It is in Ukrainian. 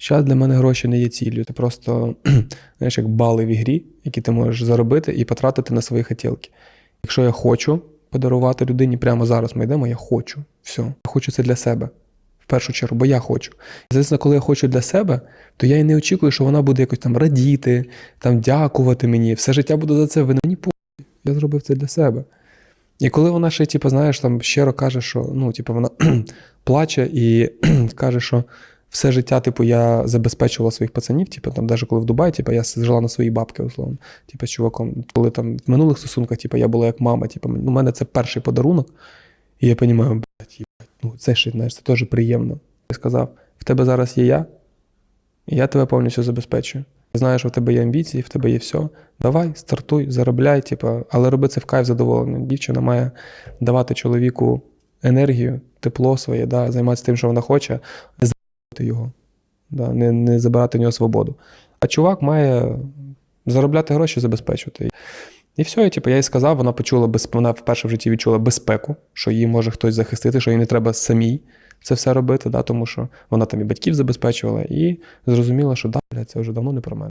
Зараз для мене гроші не є ціллю. Це просто знаєш, як бали в ігрі, які ти можеш заробити і потратити на свої хотілки. Якщо я хочу подарувати людині прямо зараз, ми йдемо, я хочу. Все. Я хочу це для себе. В першу чергу, бо я хочу. І, Звісно, коли я хочу для себе, то я і не очікую, що вона буде якось там радіти, там дякувати мені. Все життя буду за це похуй. Я зробив це для себе. І коли вона ще, типу, знаєш, там щиро каже, що ну, типу, вона плаче і каже, що все життя, типу, я забезпечувала своїх пацанів, типу, там, навіть коли в Дубаї, типу, я жила на свої бабки, условно. Типу, з чуваком. Коли там в минулих стосунках, типу, я була як мама, типу, у мене це перший подарунок. І я розумію, блядь, ну це ще, знаєш, це теж приємно. Я сказав: в тебе зараз є я, і я тебе повністю забезпечую. Знаєш, що в тебе є амбіції, в тебе є все. Давай, стартуй, заробляй, типу, але роби це в кайф задоволення. Дівчина має давати чоловіку енергію, тепло своє, да, займатися тим, що вона хоче, не його, да, не, не забирати в нього свободу. А чувак має заробляти гроші, забезпечувати. І все, і, типу, я їй сказав, вона почула без, вона вперше в житті відчула безпеку, що її може хтось захистити, що їй не треба самій це все робити, да, тому що вона там і батьків забезпечувала, і зрозуміла, що да, це вже давно не про мене.